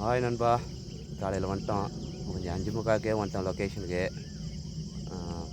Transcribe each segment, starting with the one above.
Hi நண்பா. காலையில் வந்துட்டோம். கொஞ்சம் அஞ்சு முக்காக்கே வந்துட்டோம் லொக்கேஷனுக்கு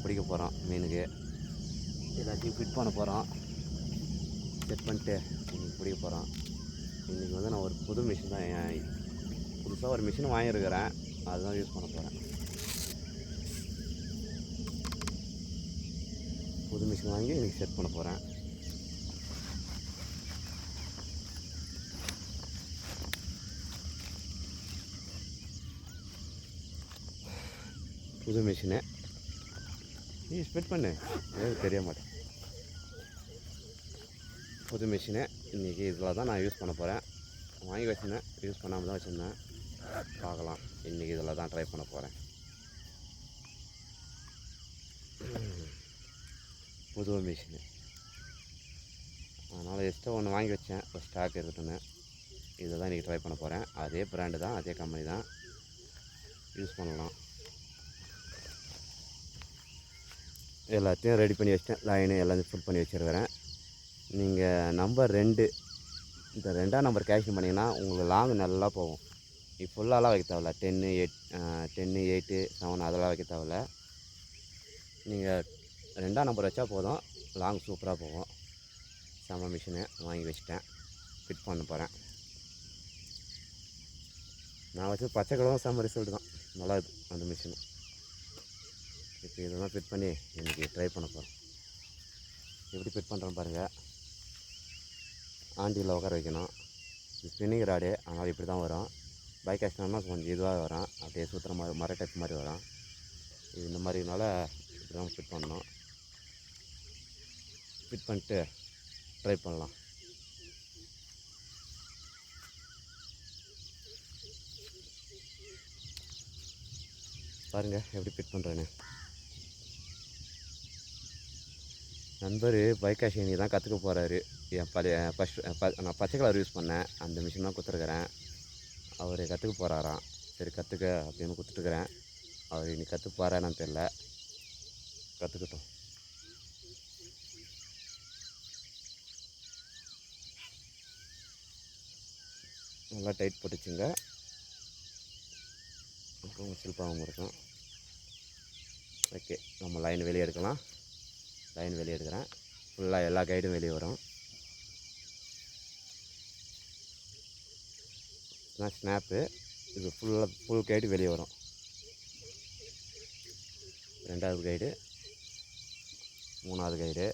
பிடிக்க போகிறோம் மீனுக்கு. எல்லாத்தையும் ஃபிட் பண்ண போகிறோம் செட் பண்ணிட்டு பிடிக்க போகிறோம் இன்றைக்கி வந்து நான் ஒரு புது மிஷின் தான் புதுசாக ஒரு மிஷின் வாங்கியிருக்கிறேன். அதுதான் யூஸ் பண்ண போகிறேன் புது மிஷின் வாங்கி இன்றைக்கி செட் பண்ண போகிறேன் புது மிஷினு நீ ஸ்பெட் பண்ணு. எனக்கு தெரிய மாட்டேன் புது மிஷினு இன்றைக்கி இதில் தான் நான் யூஸ் பண்ண போகிறேன் வாங்கி வச்சுருந்தேன். யூஸ் பண்ணாமல் தான் வச்சுருந்தேன். பார்க்கலாம். இன்றைக்கி இதில் தான் ட்ரை பண்ண போகிறேன் புது மிஷினு அதனால் எக்ஸ்ட்ரா ஒன்று வாங்கி வச்சேன். ஒரு ஸ்டாக் இருக்குதுன்னு இதை தான் இன்றைக்கி ட்ரை பண்ண போகிறேன் அதே பிராண்டு தான் அதே கம்பெனி தான். யூஸ் பண்ணலாம். எல்லாத்தையும் ரெடி பண்ணி வச்சிட்டேன். லைனு எல்லாத்தையும் ஃபில் பண்ணி வச்சுருக்கிறேன். நீங்கள் நம்பர் ரெண்டு இந்த ரெண்டாம் நம்பர் கேஷன் பண்ணிங்கன்னா உங்களுக்கு லாங் நல்லா போகும். நீ ஃபுல்லாலாம் வைக்க தேவையில்ல. Ten eight ten eight seven அதெல்லாம் வைக்க தேவையில்ல. நீங்கள் ரெண்டாம் நம்பர் வச்சா போதும். லாங் சூப்பராக போகும். செம மிஷினு வாங்கி வச்சுட்டேன். ஃபிட் பண்ண போகிறேன் நான் வச்சு பச்சை கலரும் செம்ம ரிசல்ட் தான். நல்லா இருக்குது அந்த மிஷினு இப்போ இதெல்லாம் ஃபிட் பண்ணி இன்றைக்கி ட்ரை பண்ண போகிறோம் எப்படி ஃபிட் பண்ணுறோம் பாருங்கள் ஆண்டியில் உட்கார வைக்கணும். இது ஸ்பின்னிங் ராடு அதனால் இப்படி தான் வரும். பைக் ஆக்சிடென்ட்னா கொஞ்சம் இதுவாக வரும். அப்படியே சுற்றுற மாதிரி மர டைப் மாதிரி வரும். இது இந்த மாதிரினால இப்படி தான் ஃபிட் பண்ணணும். ஃபிட் பண்ணிட்டு ட்ரை பண்ணலாம். பாருங்கள் எப்படி ஃபிட் பண்ணுறேன்னு நண்பர் பைக்காஷி நீ தான் கற்றுக்க போகிறாரு என் பழைய ஃபஸ்ட் நான் பச்சை கலர் யூஸ் பண்ணேன். அந்த மிஷின் தான் கொடுத்துருக்குறேன். அவர் கற்றுக்க போகிறாராம் சரி கற்றுக்க அப்படின்னு கொடுத்துட்டுக்கிறேன் அவர் இன்னைக்கு கற்றுக்க போகிறான்னு தெரில கற்றுக்கிட்டோம் நல்லா டைட் போட்டுச்சுங்க. அப்புறம் சில்பாகவும் இருக்கும் ஓகே நம்ம லைன் வெளியே எடுக்கலாம். லைன் வெளியே எடுக்கிறேன். ஃபுல்லாக எல்லா கைடும் வெளியே வரும். நான் ஸ்னாப்பு இது ஃபுல்லாக ஃபுல் கைடு வெளியே வரும். ரெண்டாவது கைடு மூணாவது கைடு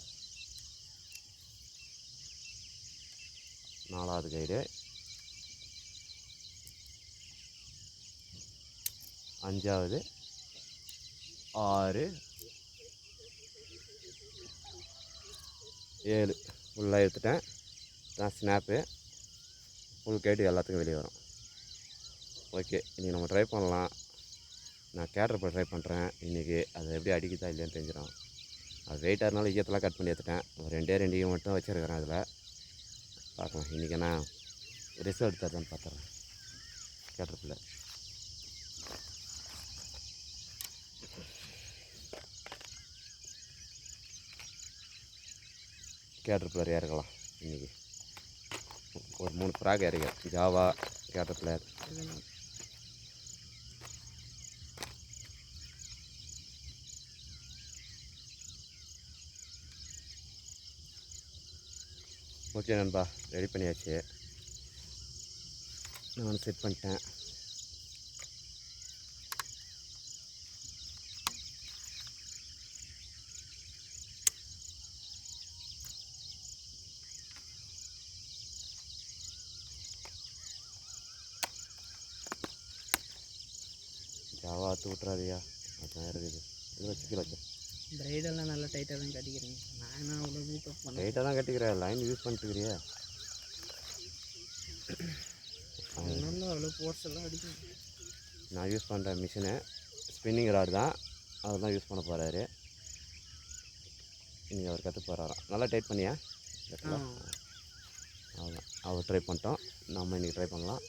நாலாவது கைடு அஞ்சாவது ஆறு ஏழு ஃபுல்லாக எடுத்துட்டேன். தான் ஸ்னாப்பு ஃபுல் கேட்டு எல்லாத்துக்கும் வெளியே வரும். ஓகே இன்றைக்கி நம்ம ட்ரை பண்ணலாம். நான் கேட்டர் ட்ரை பண்ணுறேன் இன்றைக்கி அது எப்படி அடிக்குதா இல்லையான்னு தெரிஞ்சிடும். அது வெயிட்டாக இருந்தாலும் ஈயத்தெல்லாம் கட் பண்ணி எடுத்துட்டேன். ஒரு ரெண்டே ரெண்டு ஈயம் மட்டும் வச்சுருக்கிறேன் அதில். பார்க்கலாம் இன்றைக்கி நான் ரிசல்ட் தரேன்னு பார்த்துறேன் கேட்டர் கேட்டர் இறக்கலாம் இன்றைக்கி ஒரு மூணு ஃப்ராக் இறக்க ஜாவா கேட்டர் ஓகே நண்பா ரெடி பண்ணியாச்சு. நான் செட் பண்ணிட்டேன். ஜாவா அத்து விட்றாதியா அதான் இருக்குது. இது வச்சு கீழே வச்சு பிரைடெல்லாம் நல்லா டைட்டாக தான் கட்டிக்கிறீங்க. நான் என்ன அவ்வளோ வீட்டப் பண்ணேன் லைட்டாக தான் கட்டிக்கிறேன். லைன் யூஸ் பண்ணிட்டுக்கிறியா ஒன்றும் அவ்வளோ ஃபோர்ஸ் எல்லாம் அடிக்கும் நான் யூஸ் பண்ணுற மிஷினு ஸ்பின்னிங் ராடு தான். அதுதான் யூஸ் பண்ண போகிறாரு இன்றைக்கி அவர் கற்று போகிறாராம் நல்லா டைட் பண்ணியா? அவ்வளோதான் அவர் ட்ரை பண்ணிட்டோம். நம்ம இன்றைக்கி ட்ரை பண்ணலாம்.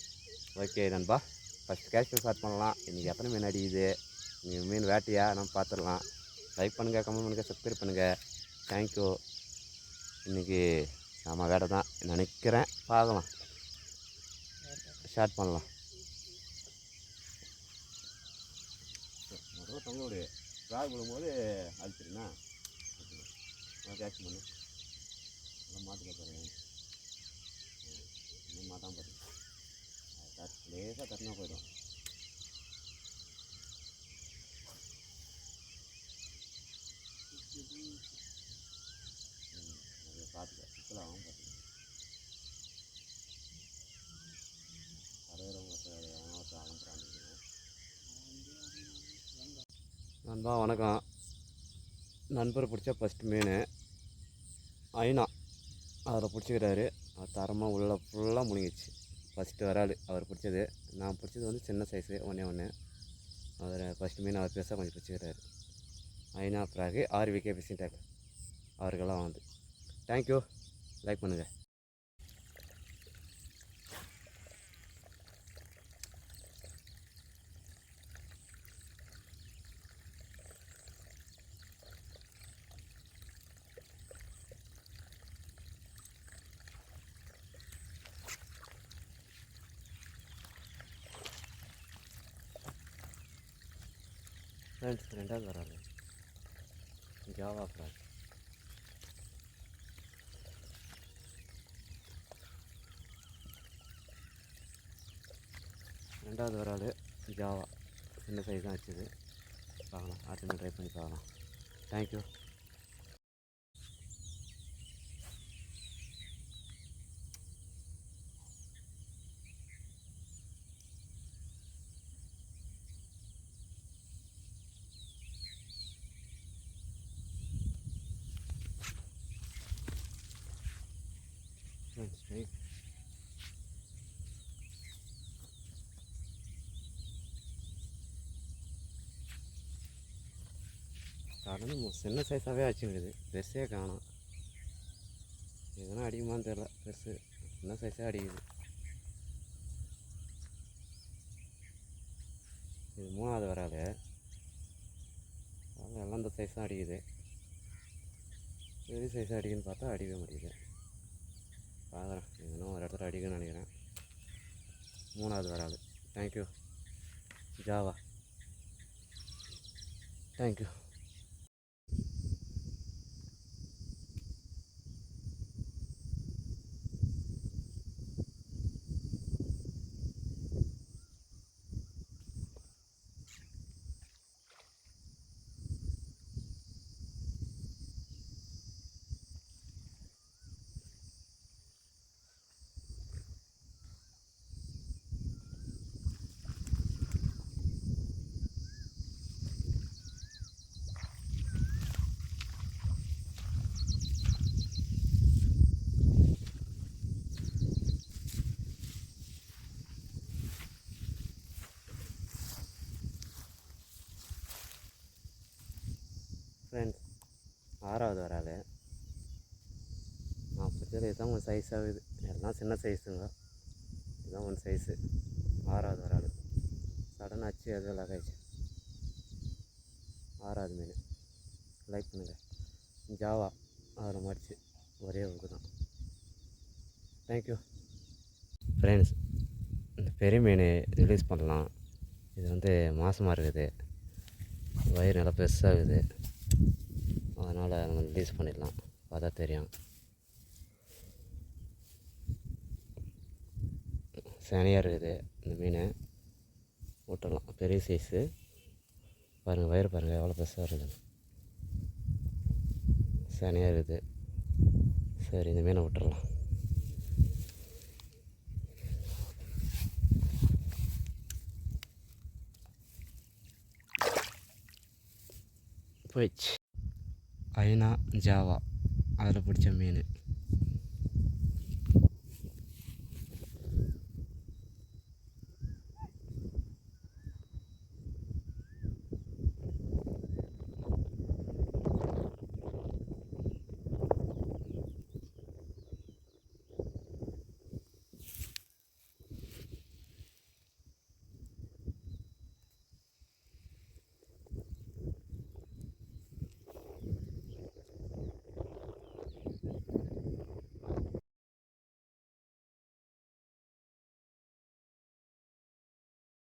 ஓகே நண்பா. ஃபஸ்ட் கேஷ் ஸ்டார்ட் பண்ணலாம். இன்றைக்கி எத்தனை மீன் அடிக்குது? நீங்கள் மீன் வேட்டையா? நம்ம பார்த்துடலாம் லைக் பண்ணுங்கள் கமெண்ட் பண்ணுங்கள் சப்ஸ்கிரைப் பண்ணுங்கள் தேங்க்யூ இன்றைக்கி நம்ம வேடை தான். நினைக்கிறேன் பார்க்கலாம். ஸ்டார்ட் பண்ணலாம். முதல்ல தொங்கோடு ராகு விடும்போது அழிச்சிருண்ணா கேட்ச் பண்ணு. மாற்றி பார்த்துறேன் மாட்டாமல் லேசாக தட்டினா போயிடும் பார்த்துக்க சிக்கலாகவும் பார்த்துக்க அலம்புறாங்க நண்பா வணக்கம். நண்பர் பிடிச்ச ஃபஸ்ட்டு மீன். ஐநா அதில் பிடிச்சிக்கிறாரு. அது தரமாக உள்ள ஃபுல்லாக முழுங்கிச்சு ஃபஸ்ட்டு வரால் அவர் பிடிச்சது. நான் பிடிச்சது வந்து சின்ன சைஸு ஒன்றே ஒன்று அவர் ஃபஸ்ட்டு மீன் அவர் பெருசாக கொஞ்சம் பிடிச்சிக்கிறாரு. ஐநா ஆர் ஆர்விகே பிசின் டேக் அவருக்கெல்லாம் வந்து. தேங்க்யூ லைக் பண்ணுங்கள் ஃப்ரெண்ட்ஸ் ரெண்டாவது வராது. ஜாவா ஃப்ராக் ரெண்டாவது வராது. ஜாவா சின்ன சைஸ் தான் வச்சுது. பார்க்கலாம். அடுத்த ட்ரை பண்ணி பார்க்கலாம். தேங்க்யூ ஃப்ரெண்ட்ஸ் ரைட் கடலும் சின்ன சைஸாகவே வச்சுருக்குது பெருசே காணோம். எதுனா அடிக்குமான்னு தெரில பெருசு சின்ன சைஸாக அடிக்குது. இது மூணாவது வராது. எல்லாம் இந்த சைஸ் தான் அடிக்குது. பெரிய சைஸாக அடிக்குன்னு பார்த்தா அடிக்கவே மாட்டேங்குது. பார்க்குறேன் இதெல்லாம் ஒரு இடத்துல அடிக்கணும்னு நினைக்கிறேன். மூணாவது வராது. தேங்க்யூ ஜாவா தேங்க்யூ ஃப்ரெண்ட்ஸ் ஆறாவது வராது. நான் ஏழு இதுதான் ஒரு சைஸ் ஆகுது எல்லாம் சின்ன சைஸுங்க இதுதான் ஒன் சைஸு ஆறாவது வராது. சடன் ஆச்சு அது லகாயிடுச்சு ஆறாவது மீன் லைக் பண்ணுங்கள் ஜாவா அதில் மடிச்சு ஒரே ஒரு தான். தேங்க்யூ ஃப்ரெண்ட்ஸ் இந்த பெரிய மீன் ரிலீஸ் பண்ணலாம். இது வந்து மாசமாக இருக்குது. வயிறு நல்லா பெருசாகுது அதனால் நம்ம ரிலீஸ் பண்ணிடலாம். பார்த்தா தெரியும். சனியாக இருக்குது. இந்த மீன் விட்டுடலாம் பெரிய சைஸு பாருங்கள் வயிறு பாருங்கள் எவ்வளோ பெருசாக இருக்குது சனியாக இருக்குது. சரி இந்த மீனை விட்டுறலாம் போயிடுச்சு. ஐனா ஜாவா அதில் பிடிச்ச மீன்